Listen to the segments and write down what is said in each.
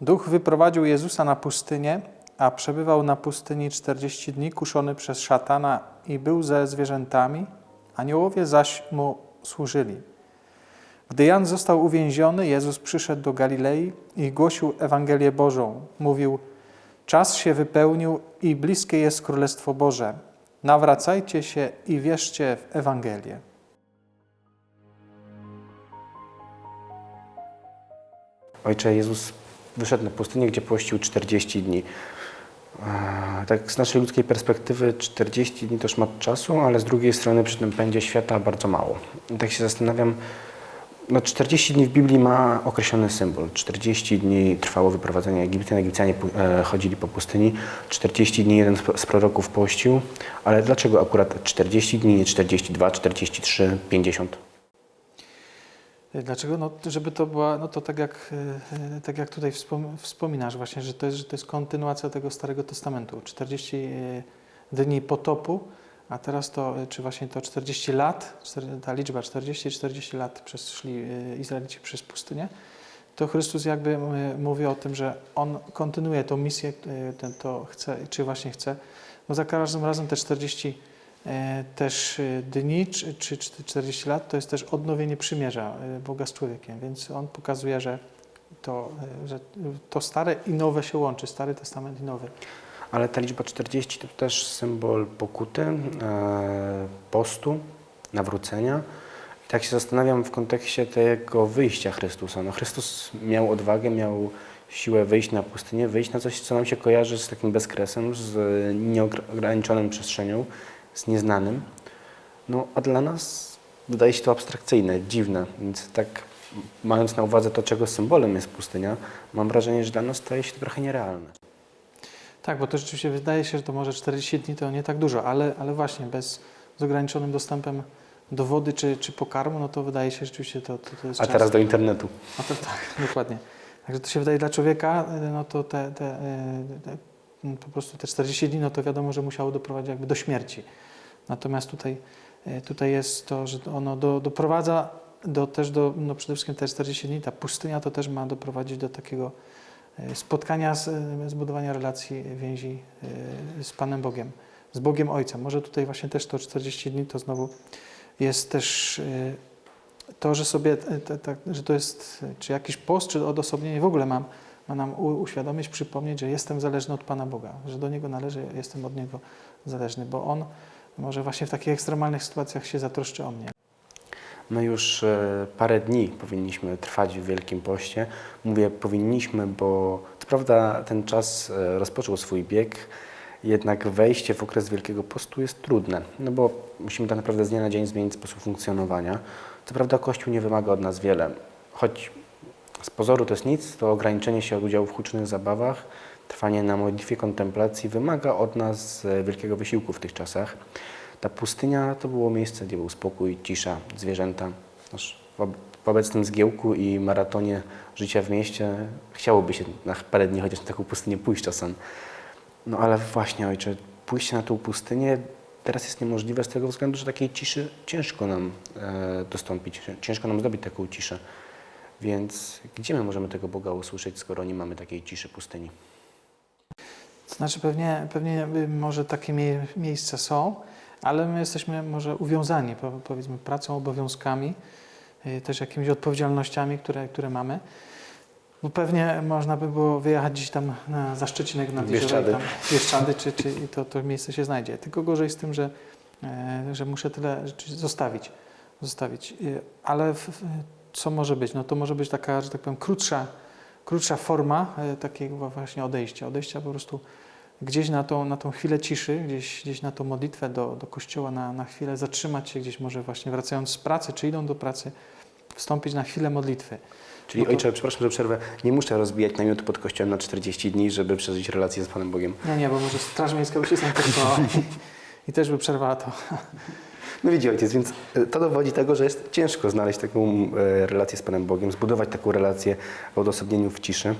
Duch wyprowadził Jezusa na pustynię, a przebywał na pustyni 40 dni, kuszony przez szatana i był ze zwierzętami, aniołowie zaś mu służyli. Gdy Jan został uwięziony, Jezus przyszedł do Galilei i głosił Ewangelię Bożą. Mówił, czas się wypełnił i bliskie jest Królestwo Boże. Nawracajcie się i wierzcie w Ewangelię. Ojcze Jezus wyszedł na pustynię, gdzie pościł 40 dni. Eee, Tak z naszej ludzkiej perspektywy 40 dni to szmat czasu, ale z drugiej strony przy tym pędzie świata bardzo mało. I tak się zastanawiam, no 40 dni w Biblii ma określony symbol. 40 dni trwało wyprowadzenie Egipcjan, Egipcjanie e, chodzili po pustyni, 40 dni jeden z proroków pościł, ale dlaczego akurat 40 dni, nie 42, 43, 50? Dlaczego? No, żeby to była, no to tak jak, e, tak jak tutaj wspom- wspominasz właśnie, że to, jest, że to jest kontynuacja tego Starego Testamentu. 40 e, dni potopu, a teraz to, czy właśnie to 40 lat, ta liczba 40-40 lat przeszli Izraelici przez pustynię, to Chrystus jakby mówi o tym, że On kontynuuje tą misję, to chce, czy właśnie chce, bo za każdym razem te 40 e, też e, dni czy, czy czy 40 lat to jest też odnowienie przymierza e, Boga z człowiekiem, więc on pokazuje, że to, e, że to stare i nowe się łączy, Stary Testament i Nowy. Ale ta liczba 40 to też symbol pokuty, e, postu, nawrócenia. Tak się zastanawiam w kontekście tego wyjścia Chrystusa. No Chrystus miał odwagę, miał siłę wyjść na pustynię, wyjść na coś, co nam się kojarzy z takim bezkresem, z nieograniczoną przestrzenią, z nieznanym. No a dla nas wydaje się to abstrakcyjne, dziwne, więc tak mając na uwadze to, czego symbolem jest pustynia, mam wrażenie, że dla nas staje się to trochę nierealne. Tak, bo to rzeczywiście wydaje się, że to może 40 dni to nie tak dużo, ale, ale właśnie bez, z ograniczonym dostępem do wody czy, czy pokarmu, no to wydaje się rzeczywiście to, to, to jest A czas. teraz do internetu. No to tak, dokładnie. Także to się wydaje dla człowieka, no to te, te, y, te, po prostu te 40 dni, no to wiadomo, że musiało doprowadzić jakby do śmierci. Natomiast tutaj, y, tutaj jest to, że ono do, doprowadza do, też do, no przede wszystkim te 40 dni, ta pustynia to też ma doprowadzić do takiego y, spotkania, z, y, zbudowania relacji, więzi z Panem Bogiem, z Bogiem Ojcem. Może tutaj właśnie też to 40 dni to znowu jest też to, że sobie, e, że to jest e, czy jakiś post, czy odosobnienie w ogóle mam, ma nam uświadomić, przypomnieć, że jestem zależny od Pana Boga, że do Niego należy, jestem od Niego zależny, bo On może właśnie w takich ekstremalnych sytuacjach się zatroszczy o mnie. My już e, parę dni powinniśmy trwać w Wielkim Poście. Mówię powinniśmy, bo co prawda ten czas e, rozpoczął swój bieg, jednak wejście w okres Wielkiego Postu jest trudne, no bo musimy tak naprawdę z dnia na dzień zmienić sposób funkcjonowania. Co prawda Kościół nie wymaga od nas wiele, choć z pozoru to jest nic, to ograniczenie się od udziału w hucznych zabawach, trwanie na modlitwie kontemplacji wymaga od nas e, wielkiego wysiłku w tych czasach. Ta pustynia to było miejsce, gdzie był spokój, cisza, zwierzęta. W obecnym zgiełku i maratonie życia w mieście chciałoby się na parę dni chociaż na taką pustynię pójść czasem. No ale właśnie, ojcze, pójście na tą pustynię teraz jest niemożliwe z tego względu, że takiej ciszy ciężko nam e, dostąpić, ciężko nam zdobyć taką ciszę. Więc gdzie my możemy tego Boga usłyszeć, skoro nie mamy takiej ciszy pustyni? To znaczy pewnie, pewnie y, może takie mie miejsca są, ale my jesteśmy może uwiązani, po, powiedzmy, pracą, obowiązkami, y, też jakimiś odpowiedzialnościami, które, które mamy. Bo pewnie można by było wyjechać gdzieś tam na Zaszczycinek, jezioro, Bieszczady. tam Bieszczady, czy, czy i to, to miejsce się znajdzie. Tylko gorzej z tym, że, e, że muszę tyle rzeczy zostawić. zostawić. Y, Ale w, w, co może być? No to może być taka, że tak powiem, krótsza, krótsza forma e, takiego właśnie odejścia. Odejścia po prostu gdzieś na tą, na tą chwilę ciszy, gdzieś, gdzieś na tą modlitwę do, do kościoła, na, na chwilę zatrzymać się gdzieś, może właśnie wracając z pracy, czy idą do pracy, wstąpić na chwilę modlitwy. Czyli No to- ojcze, przepraszam, że przerwę, nie muszę rozbijać namiotu pod kościołem na 40 dni, żeby przeżyć relację z Panem Bogiem. Nie, nie, bo może Straż Miejska by się zainteresowała i, i też by przerwała to. No widzi ojciec, więc e, to dowodzi tego, że jest ciężko znaleźć taką e, relację z Panem Bogiem, zbudować taką relację w odosobnieniu w ciszy.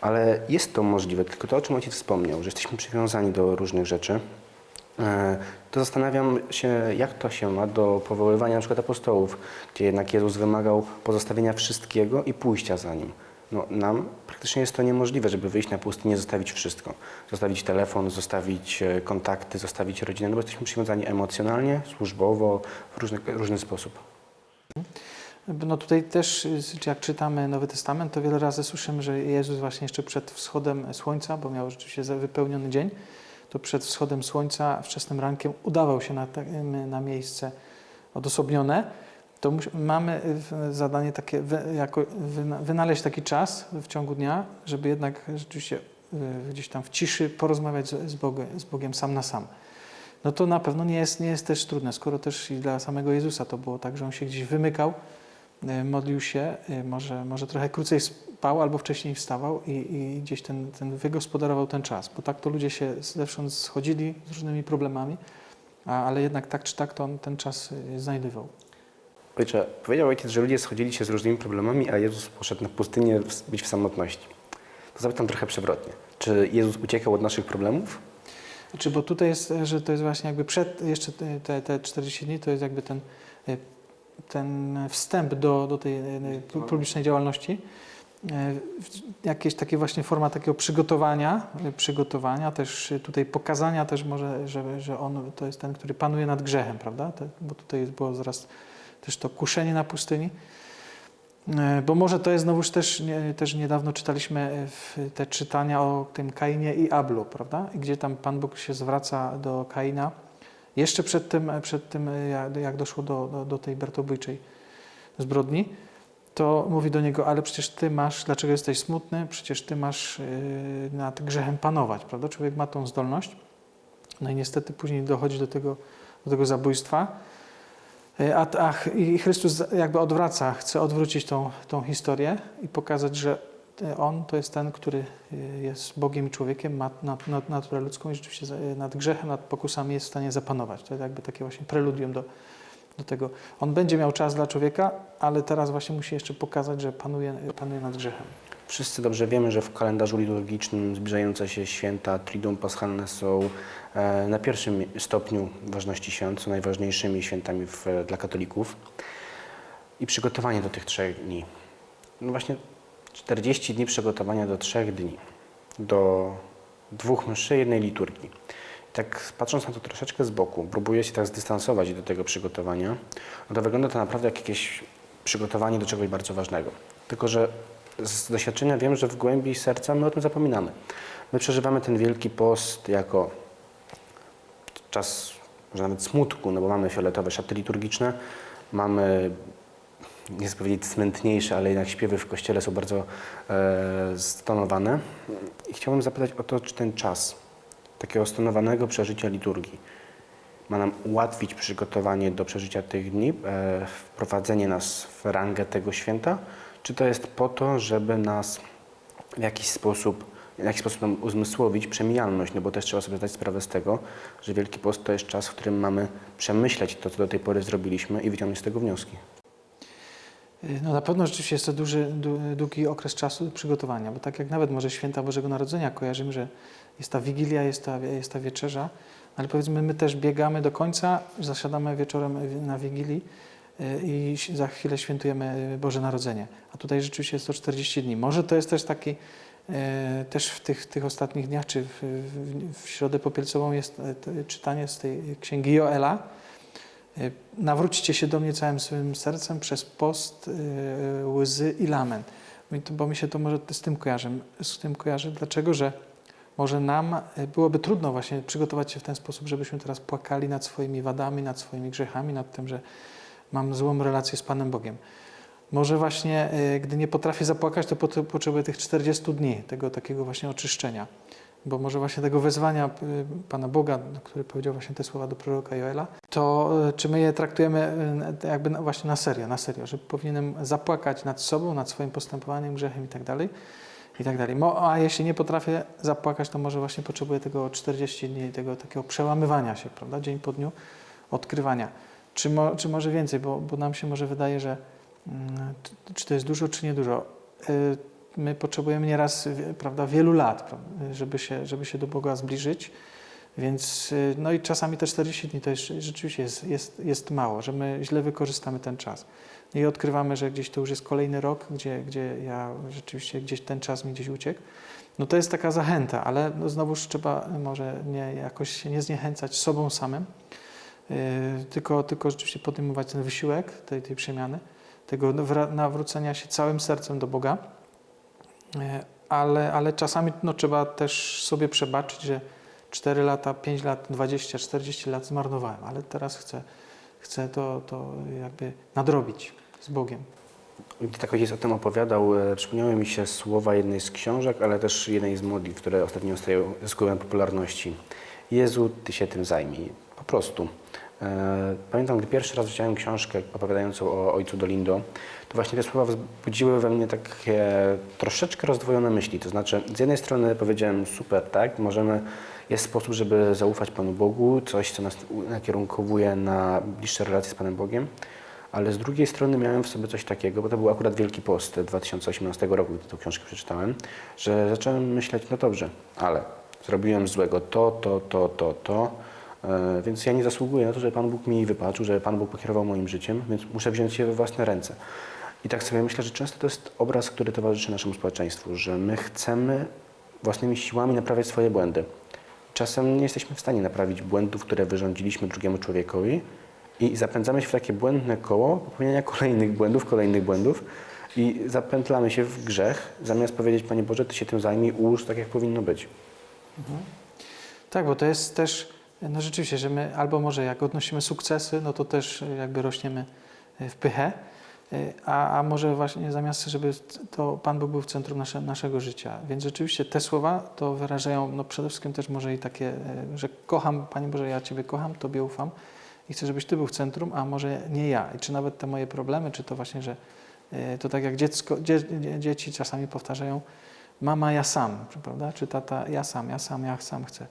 Ale jest to możliwe, tylko to, o czym ojciec wspomniał, że jesteśmy przywiązani do różnych rzeczy, e, to zastanawiam się, jak to się ma do powoływania przykład apostołów, gdzie jednak Jezus wymagał pozostawienia wszystkiego i pójścia za Nim. No, nam praktycznie jest to niemożliwe, żeby wyjść na pustynię, zostawić wszystko. Zostawić telefon, zostawić e, kontakty, zostawić rodzinę, no bo jesteśmy przywiązani emocjonalnie, służbowo, w różny, różny sposób. No tutaj też, jak czytamy Nowy Testament, to wiele razy słyszymy, że Jezus właśnie jeszcze przed wschodem słońca, bo miał rzeczywiście wypełniony dzień, to przed wschodem słońca, wczesnym rankiem udawał się na, na miejsce odosobnione. To mamy y, zadanie takie, jako wyna- wynaleźć taki czas w ciągu dnia, żeby jednak rzeczywiście y, gdzieś tam w ciszy porozmawiać z, Bogiem, z Bogiem sam na sam. No to na pewno nie jest, nie jest też trudne, skoro też i dla samego Jezusa to było tak, że on się gdzieś wymykał, y, modlił się, może, może trochę krócej spał albo wcześniej wstawał i, i gdzieś ten, ten wygospodarował ten czas, bo tak to ludzie się zewsząd schodzili z różnymi problemami, a, ale jednak tak czy tak to on ten czas znajdywał. Ojcze, powiedział ojciec, że ludzie schodzili się z różnymi problemami, a Jezus poszedł na pustynię być w samotności. To zapytam trochę przewrotnie. Czy Jezus uciekał od naszych problemów? Znaczy, bo tutaj jest, że to jest właśnie jakby przed jeszcze te, te, te 40 dni, to jest jakby ten, y, ten wstęp do, do tej pu- publicznej działalności. W- Jakieś takie właśnie forma takiego przygotowania, przygotowania, też tutaj pokazania też może, że, że on to jest ten, który panuje nad grzechem, prawda? Bo tutaj było zaraz też to kuszenie na pustyni. E, Bo może to jest znowuż też, nie, też niedawno czytaliśmy e, te czytania o tym Kainie i Ablu, prawda? Gdzie tam Pan Bóg się zwraca do Kaina jeszcze przed tym, przed tym e, jak- doszło do, do, do tej bertobójczej zbrodni, to mówi do niego, ale przecież ty masz, dlaczego jesteś smutny? Przecież ty masz e, nad grzechem panować, prawda? Człowiek ma tą zdolność. No i niestety później dochodzi do tego, do tego zabójstwa. E, A, a i Chrystus jakby odwraca, chce odwrócić tą, tą historię i pokazać, że e, On to jest ten, który e, jest Bogiem i człowiekiem, ma nad, nad, naturę ludzką i rzeczywiście nad grzechem, nad pokusami jest w stanie zapanować. To jest jakby takie właśnie preludium do, do tego. On będzie miał czas dla człowieka, ale teraz właśnie musi jeszcze pokazać, że panuje, panuje nad grzechem. Wszyscy dobrze wiemy, że w kalendarzu liturgicznym zbliżające się święta Triduum Paschalne są e, na pierwszym stopniu ważności świąt, są najważniejszymi świętami w, dla katolików. I przygotowanie do tych trzech dni. No właśnie 40 dni przygotowania do trzech dni, do dwóch mszy, jednej liturgii. I tak patrząc na to troszeczkę z boku, próbuję się tak zdystansować do tego przygotowania, no to wygląda to naprawdę jak jakieś przygotowanie do czegoś bardzo ważnego. Tylko, że z doświadczenia wiem, że w głębi serca my o tym zapominamy. My przeżywamy ten wielki post jako czas może nawet smutku, no bo mamy fioletowe szaty liturgiczne, mamy, nie chcę powiedzieć smętniejsze, ale jednak śpiewy w kościele są bardzo e, stonowane. I chciałbym zapytać o to, czy ten czas takiego stonowanego przeżycia liturgii ma nam ułatwić przygotowanie do przeżycia tych dni, e, wprowadzenie nas w rangę tego święta, czy to jest po to, żeby nas w jakiś sposób, w jakiś sposób nam uzmysłowić przemijalność, no bo też trzeba sobie zdać sprawę z tego, że Wielki Post to jest czas, w którym mamy przemyśleć to, co do tej pory zrobiliśmy i wyciągnąć z tego wnioski. Y, No na pewno rzeczywiście jest to duży, du- długi okres czasu przygotowania, bo tak jak nawet może święta Bożego Narodzenia kojarzymy, że jest ta Wigilia, jest ta, jest ta wieczerza, ale powiedzmy my też biegamy do końca, zasiadamy wieczorem na Wigilii i ś- za chwilę świętujemy Boże Narodzenie. A tutaj rzeczywiście jest to 40 dni. Może to jest też taki, e, też w tych, tych ostatnich dniach, czy w, w, w środę popielcową jest e, czytanie z tej księgi Joela, E, Nawróćcie się do mnie całym swym sercem przez post, e, łzy i lament. Bo mi się to może z tym kojarzy. Z tym kojarzy. Dlaczego? Że może nam e, byłoby trudno właśnie przygotować się w ten sposób, żebyśmy teraz płakali nad swoimi wadami, nad swoimi grzechami, nad tym, że mam złą relację z Panem Bogiem. Może właśnie, e, gdy nie potrafię zapłakać, to pot- potrzebuję tych 40 dni, tego takiego właśnie oczyszczenia. Bo może właśnie tego wezwania y, Pana Boga, który powiedział właśnie te słowa do proroka Joela, to y, czy my je traktujemy jakby właśnie na serio, na serio, że powinienem zapłakać nad sobą, nad swoim postępowaniem, grzechem i tak dalej, i tak dalej. A jeśli nie potrafię zapłakać, to może właśnie potrzebuję tego 40 dni, tego takiego przełamywania się, prawda, dzień po dniu, odkrywania. Czy, mo, czy może więcej, bo, bo nam się może wydaje, że mm, czy to jest dużo, czy nie dużo. Y, My potrzebujemy nieraz, prawda, wielu lat, żeby się, żeby się do Boga zbliżyć, Więc, y, no i czasami te 40 dni to jest, rzeczywiście jest, jest, jest mało, że my źle wykorzystamy ten czas. I odkrywamy, że gdzieś to już jest kolejny rok, gdzie, gdzie ja rzeczywiście gdzieś ten czas mi gdzieś uciekł. No to jest taka zachęta, ale no znowuż trzeba może nie, jakoś się nie zniechęcać sobą samym, tylko, tylko rzeczywiście podejmować ten wysiłek tej, tej przemiany, tego wra- nawrócenia się całym sercem do Boga. Yy, ale, ale czasami no, trzeba też sobie przebaczyć, że 4 lata, 5 lat, 20, 40 lat zmarnowałem, ale teraz chcę, chcę to, to jakby nadrobić z Bogiem. Gdy tak ojciec o tym opowiadał, e, przypomniały mi się słowa jednej z książek, ale też jednej z modlitw, które ostatnio zyskują popularności. Jezu, Ty się tym zajmij. Po prostu. E, Pamiętam, gdy pierwszy raz czytałem książkę opowiadającą o ojcu Dolindo, to właśnie te słowa wzbudziły we mnie takie troszeczkę rozdwojone myśli. To znaczy, z jednej strony powiedziałem, super, tak, możemy, jest sposób, żeby zaufać Panu Bogu, coś, co nas nakierunkowuje na bliższe relacje z Panem Bogiem, ale z drugiej strony miałem w sobie coś takiego, bo to był akurat Wielki Post 2018 roku, gdy tę książkę przeczytałem, że zacząłem myśleć, no dobrze, ale zrobiłem złego to, to, to, to, to, e, więc ja nie zasługuję na to, żeby Pan Bóg mi wybaczył, żeby Pan Bóg pokierował moim życiem, więc muszę wziąć je we własne ręce. I tak sobie myślę, że często to jest obraz, który towarzyszy naszemu społeczeństwu, że my chcemy własnymi siłami naprawiać swoje błędy. Czasem nie jesteśmy w stanie naprawić błędów, które wyrządziliśmy drugiemu człowiekowi i zapędzamy się w takie błędne koło popełniania kolejnych błędów, kolejnych błędów i zapętlamy się w grzech, zamiast powiedzieć, Panie Boże, Ty się tym zajmij, ułóż tak, jak powinno być. Tak, bo to jest też, no rzeczywiście, że my albo może jak odnosimy sukcesy, no to też jakby rośniemy w pychę, a, a może właśnie zamiast, żeby to Pan Bóg był w centrum nasze, naszego życia. Więc rzeczywiście te słowa to wyrażają, no przede wszystkim też może i takie, e, że kocham, Panie Boże, ja Ciebie kocham, Tobie ufam i chcę, żebyś Ty był w centrum, a może nie ja. I czy nawet te moje problemy, czy to właśnie, że e, to tak jak dziecko, dzie, dzie- dzieci czasami powtarzają, mama, ja sam, prawda? Czy tata, ja sam, ja sam, ja sam chcę.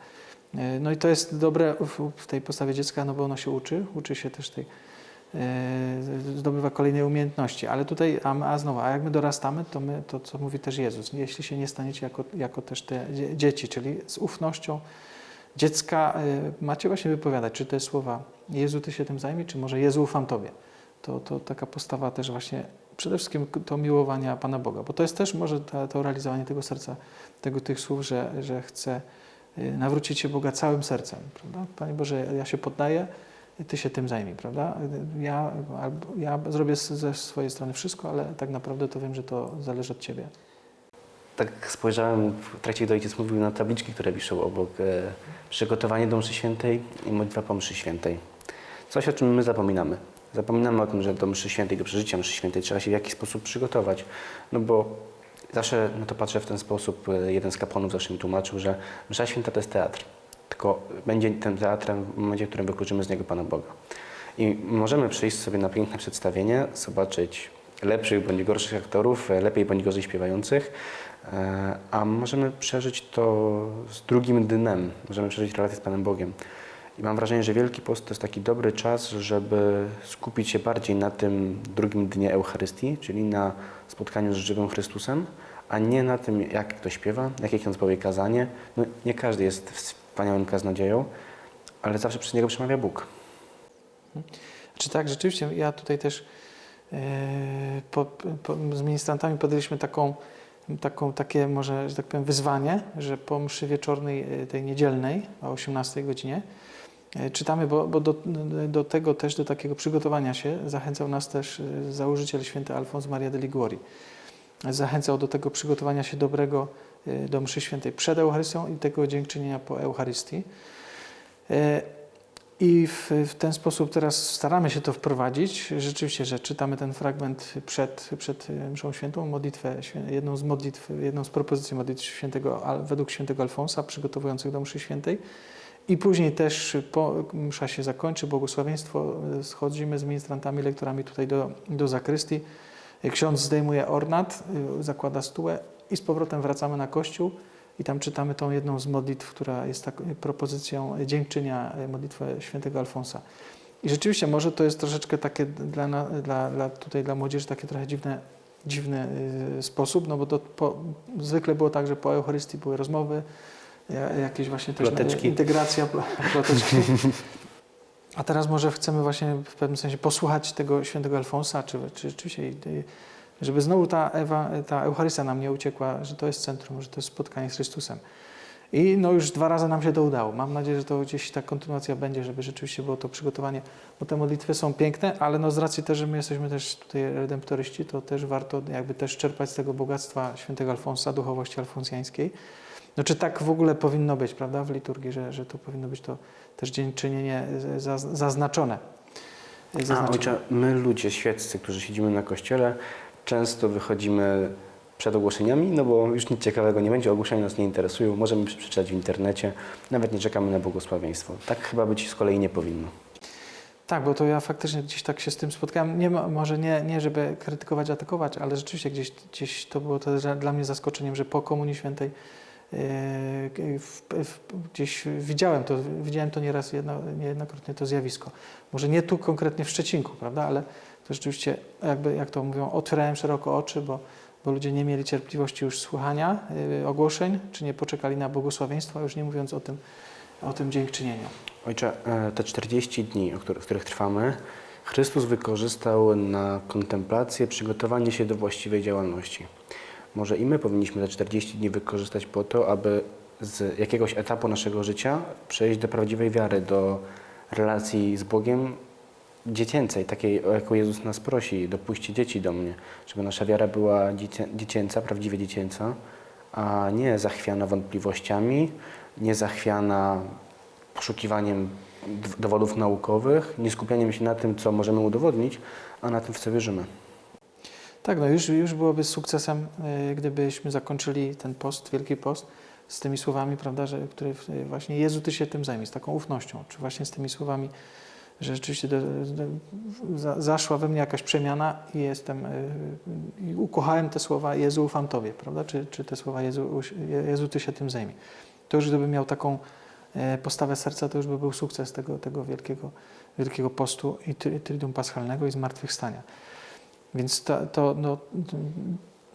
E, No i to jest dobre w, tej postawie dziecka, no bo ono się uczy, uczy się też tej, e, zdobywa kolejne umiejętności. Ale tutaj, a, a znowu, a jak my dorastamy, to my, to co mówi też Jezus, jeśli się nie staniecie jako, jako też te dzie- dzieci, czyli z ufnością dziecka e, macie właśnie wypowiadać, czy te słowa Jezu, Ty się tym zajmij, czy może Jezu, ufam Tobie. To, to taka postawa też właśnie przede wszystkim to miłowania Pana Boga, bo to jest też może ta, to realizowanie tego serca, tego, tych słów, że, że chcę nawrócić się Boga całym sercem, prawda? Panie Boże, ja się poddaję, Ty się tym zajmij, prawda? Ja, albo, ja zrobię ze swojej strony wszystko, ale tak naprawdę to wiem, że to zależy od Ciebie. Tak spojrzałem w trakcie, gdy ojciec mówił na tabliczki, które wiszą obok e, przygotowanie do mszy świętej i modlitwa po mszy świętej. Coś, o czym my zapominamy. Zapominamy o tym, że do mszy świętej, do przeżycia mszy świętej trzeba się w jakiś sposób przygotować. No bo zawsze na to patrzę w ten sposób. e, Jeden z kapłanów zawsze mi tłumaczył, że msza święta to jest teatr. Tylko będzie tym teatrem w momencie, w którym wykluczymy z niego Pana Boga. I możemy przyjść sobie na piękne przedstawienie, zobaczyć lepszych bądź gorszych aktorów, e, lepiej bądź gorzej śpiewających, e, a możemy przeżyć to z drugim dnem, możemy przeżyć relację z Panem Bogiem. I mam wrażenie, że Wielki Post to jest taki dobry czas, żeby skupić się bardziej na tym drugim dnie Eucharystii, czyli na spotkaniu z żywym Chrystusem, a nie na tym, jak kto śpiewa, jakie ksiądz powie kazanie. No, nie każdy jest wspaniałym kaznodzieją, ale zawsze przez niego przemawia Bóg. Czy tak, rzeczywiście, ja tutaj też e, po, po, z ministrantami podjęliśmy taką, taką, takie może, że tak powiem, wyzwanie, że po mszy wieczornej, e, tej niedzielnej o 18 godzinie czytamy, bo, bo do, do tego też, do takiego przygotowania się zachęcał nas też e, założyciel święty Alfons Maria de Liguori. Zachęcał do tego przygotowania się dobrego e, do mszy świętej przed Eucharystią i tego dziękczynienia po Eucharystii. E, i w, w ten sposób teraz staramy się to wprowadzić. Rzeczywiście, że czytamy ten fragment przed, przed mszą świętą, modlitwę, jedną z modlitw, jedną z propozycji modlitw świętego, według świętego Alfonsa, przygotowujących do mszy świętej. I później też po msza się zakończy, błogosławieństwo, e, schodzimy z ministrantami, lektorami tutaj do, do zakrystii. Ksiądz zdejmuje ornat, y, zakłada stułę i z powrotem wracamy na kościół i tam czytamy tą jedną z modlitw, która jest tak, propozycją dziękczynia, modlitwę świętego Alfonsa. I rzeczywiście może to jest troszeczkę takie dla, dla, dla tutaj dla młodzieży takie trochę dziwne, dziwny sposób, no bo to po, zwykle było tak, że po Eucharystii były rozmowy, Jakieś właśnie też Ploteczki. integracja pl- ploteczki. A teraz może chcemy właśnie w pewnym sensie posłuchać tego świętego Alfonsa, czy, czy rzeczywiście, y, żeby znowu ta, Ewa, ta Eucharystia nam nie uciekła, że to jest centrum, że to jest spotkanie z Chrystusem. I no już dwa razy nam się to udało. Mam nadzieję, że to gdzieś ta kontynuacja będzie, żeby rzeczywiście było to przygotowanie, bo te modlitwy są piękne, ale no z racji też, że my jesteśmy też tutaj redemptoryści, to też warto jakby też czerpać z tego bogactwa świętego Alfonsa, duchowości alfonsjańskiej. No czy tak w ogóle powinno być, prawda, w liturgii, że, że to powinno być to też dziękczynienie za- zaznaczone. A zaznaczone. ojcze, my ludzie świeccy, którzy siedzimy na kościele, często wychodzimy przed ogłoszeniami, no bo już nic ciekawego nie będzie, ogłoszenia nas nie interesują, możemy przeczytać w internecie, nawet nie czekamy na błogosławieństwo. Tak chyba być z kolei nie powinno. Tak, bo to ja faktycznie gdzieś tak się z tym spotkałem. Nie, może nie, nie żeby krytykować, atakować, ale rzeczywiście gdzieś, gdzieś to było też dla mnie zaskoczeniem, że po Komunii Świętej w, w, gdzieś widziałem to, widziałem to nieraz, jedno, niejednokrotnie to zjawisko. Może nie tu konkretnie w Szczecinku, prawda, ale to rzeczywiście, jakby, jak to mówią, otwierałem szeroko oczy, bo, bo ludzie nie mieli cierpliwości już słuchania yy, ogłoszeń, czy nie poczekali na błogosławieństwo, już nie mówiąc o tym, o tym dziękczynieniu. Ojcze, e, te 40 dni, w których trwamy, Chrystus wykorzystał na kontemplację, przygotowanie się do właściwej działalności. Może i my powinniśmy te 40 dni wykorzystać po to, aby z jakiegoś etapu naszego życia przejść do prawdziwej wiary, do relacji z Bogiem dziecięcej, takiej, o jaką Jezus nas prosi, dopuśćcie dzieci do mnie, żeby nasza wiara była dziecię, dziecięca, prawdziwie dziecięca, a nie zachwiana wątpliwościami, nie zachwiana poszukiwaniem dowodów naukowych, nie skupianiem się na tym, co możemy udowodnić, a na tym, w co wierzymy. Tak, no już, już byłoby sukcesem, y, gdybyśmy zakończyli ten post, Wielki Post, z tymi słowami, prawda, że, które y, właśnie Jezu, Ty się tym zajmij, z taką ufnością, czy właśnie z tymi słowami, że rzeczywiście do, do, za, zaszła we mnie jakaś przemiana i jestem, y, i ukochałem te słowa Jezu, ufam Tobie, prawda, czy, czy te słowa Jezu, Jezu, Ty się tym zajmij. To już gdybym miał taką e, postawę serca, to już by był sukces tego, tego wielkiego, wielkiego postu i Triduum Paschalnego i Zmartwychwstania. Więc to, to no,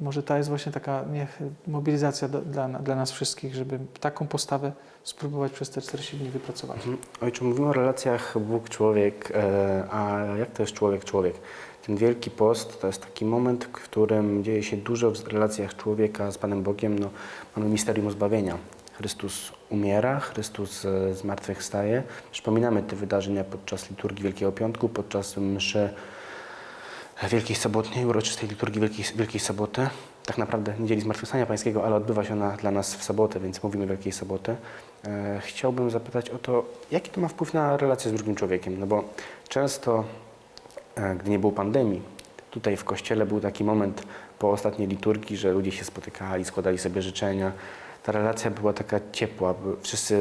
może ta jest właśnie taka niech, mobilizacja do, dla, dla nas wszystkich, żeby taką postawę spróbować przez te 40 dni wypracować. Mhm. Ojcze, mówimy o relacjach Bóg-człowiek, e, a jak to jest człowiek-człowiek? Ten Wielki Post to jest taki moment, w którym dzieje się dużo w relacjach człowieka z Panem Bogiem. No, mamy misterium zbawienia. Chrystus umiera, Chrystus e, zmartwychwstaje. Przypominamy te wydarzenia podczas liturgii Wielkiego Piątku, podczas mszy Wielkiej Sobotniej, uroczystej liturgii Wielkiej, Wielkiej Soboty. Tak naprawdę niedzieli Zmartwychwstania Pańskiego, ale odbywa się ona dla nas w sobotę, więc mówimy Wielkiej Soboty. E, chciałbym zapytać o to, jaki to ma wpływ na relację z drugim człowiekiem, no bo często, e, gdy nie było pandemii, tutaj w kościele był taki moment po ostatniej liturgii, że ludzie się spotykali, składali sobie życzenia. Ta relacja była taka ciepła, wszyscy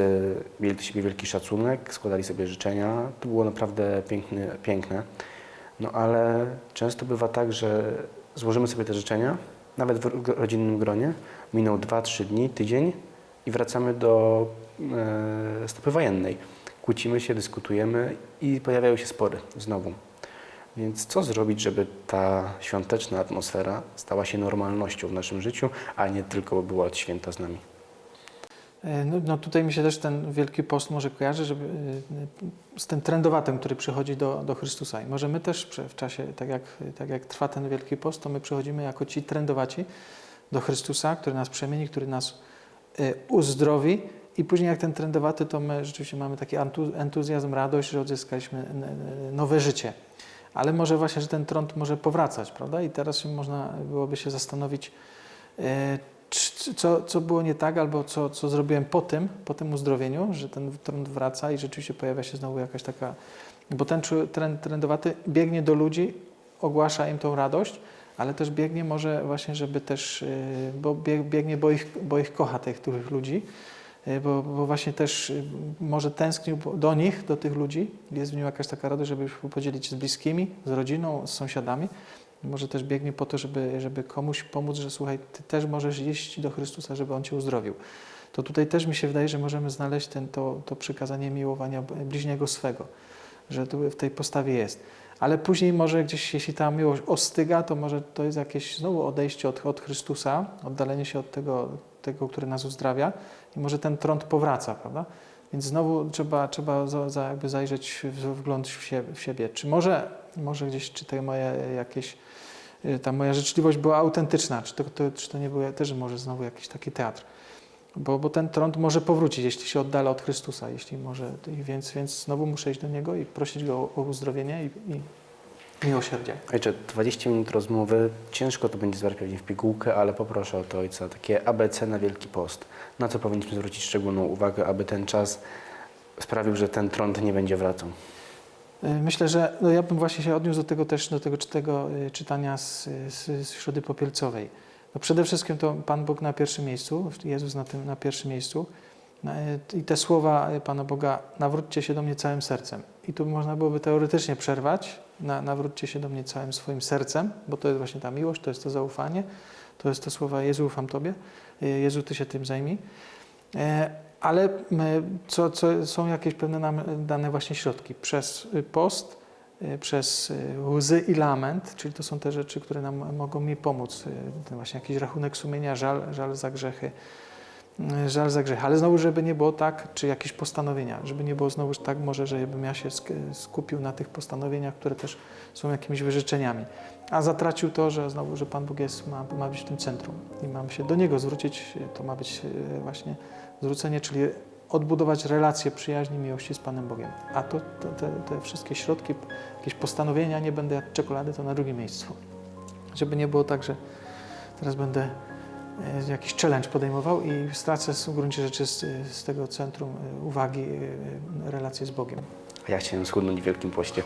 mieli do siebie wielki szacunek, składali sobie życzenia. To było naprawdę piękne. piękne. No ale często bywa tak, że złożymy sobie te życzenia, nawet w ro- rodzinnym gronie, miną 2-3 dni, tydzień i wracamy do e, stopy wojennej. Kłócimy się, dyskutujemy i pojawiają się spory znowu. Więc co zrobić, żeby ta świąteczna atmosfera stała się normalnością w naszym życiu, a nie tylko była od święta z nami? E, No, no tutaj mi się też ten Wielki Post może kojarzy, żeby, e, z tym trendowatem, który przychodzi do, do Chrystusa. I może my też w czasie, tak jak, tak jak trwa ten Wielki Post, to my przychodzimy jako ci trendowaci do Chrystusa, który nas przemieni, który nas e, uzdrowi i później jak ten trendowaty, to my rzeczywiście mamy taki entuzjazm, radość, że odzyskaliśmy nowe życie. Ale może właśnie, że ten trąd może powracać, prawda? I teraz można byłoby się zastanowić, co, co było nie tak, albo co, co zrobiłem po tym, po tym uzdrowieniu, że ten trend wraca i rzeczywiście pojawia się znowu jakaś taka, bo ten trend, trendowaty biegnie do ludzi, ogłasza im tą radość, ale też biegnie może właśnie, żeby też, yy, bo bieg, biegnie, bo ich, bo ich kocha tych, tych ludzi, yy, bo, bo właśnie też yy, może tęsknił do nich, do tych ludzi, jest w nim jakaś taka radość, żeby podzielić się z bliskimi, z rodziną, z sąsiadami, może też biegnie po to, żeby, żeby komuś pomóc, że słuchaj, ty też możesz iść do Chrystusa, żeby On cię uzdrowił. To tutaj też mi się wydaje, że możemy znaleźć ten, to, to przykazanie miłowania bliźniego swego, że tu w tej postawie jest. Ale później może gdzieś, jeśli ta miłość ostyga, to może to jest jakieś znowu odejście od, od Chrystusa, oddalenie się od tego, tego, który nas uzdrawia i może ten trąd powraca, prawda? Więc znowu trzeba, trzeba za, za jakby zajrzeć, w- wgląd w, sie, w siebie. Czy może, może gdzieś, czy te moje jakieś, y, ta moja życzliwość była autentyczna, czy to, to, czy to nie był też może znowu jakiś taki teatr. Bo, bo ten trąd może powrócić, jeśli się oddala od Chrystusa, jeśli może, więc, więc znowu muszę iść do Niego i prosić Go o, uzdrowienie i, i miłosierdzie. Ojcze, 20 minut rozmowy, ciężko to będzie pewnie w pigułkę, ale poproszę o to Ojca, takie ABC na Wielki Post. Na co powinniśmy zwrócić szczególną uwagę, aby ten czas sprawił, że ten trąd nie będzie wracał? Y, Myślę, że no ja bym właśnie się odniósł do tego też, do tego, tego y, czytania z, z, z Środy Popielcowej. No przede wszystkim to Pan Bóg na pierwszym miejscu, Jezus na, tym, na pierwszym miejscu. Na- y, I te słowa Pana Boga, nawróćcie się do mnie całym sercem. I tu można byłoby teoretycznie przerwać, na, nawróćcie się do mnie całym swoim sercem, bo to jest właśnie ta miłość, to jest to zaufanie, to jest to słowa Jezu, ufam Tobie, Jezu, Ty się tym zajmij. Ale co, co, są jakieś pewne nam dane właśnie środki. Przez y, post, y, przez y, łzy i lament, czyli to są te rzeczy, które nam mogą mi pomóc. Ten właśnie jakiś rachunek sumienia, żal, żal za grzechy. Żal za grzechy, ale znowu, żeby nie było tak, czy jakieś postanowienia, żeby nie było znowu tak może, żebym ja się sk- skupił na tych postanowieniach, które też są jakimiś wyrzeczeniami, a zatracił to, że znowu, że Pan Bóg jest, ma, ma być w tym centrum i mam się do Niego zwrócić, to ma być właśnie zwrócenie, czyli odbudować relacje przyjaźni, miłości z Panem Bogiem. A to, to te, te wszystkie środki, jakieś postanowienia, nie będę jak czekolady, to na drugim miejscu. Żeby nie było tak, że teraz będę e, jakiś challenge podejmował i stracę w gruncie rzeczy z, z tego centrum e, uwagi e, relacje z Bogiem. A ja chciałem schudnąć w Wielkim Poście.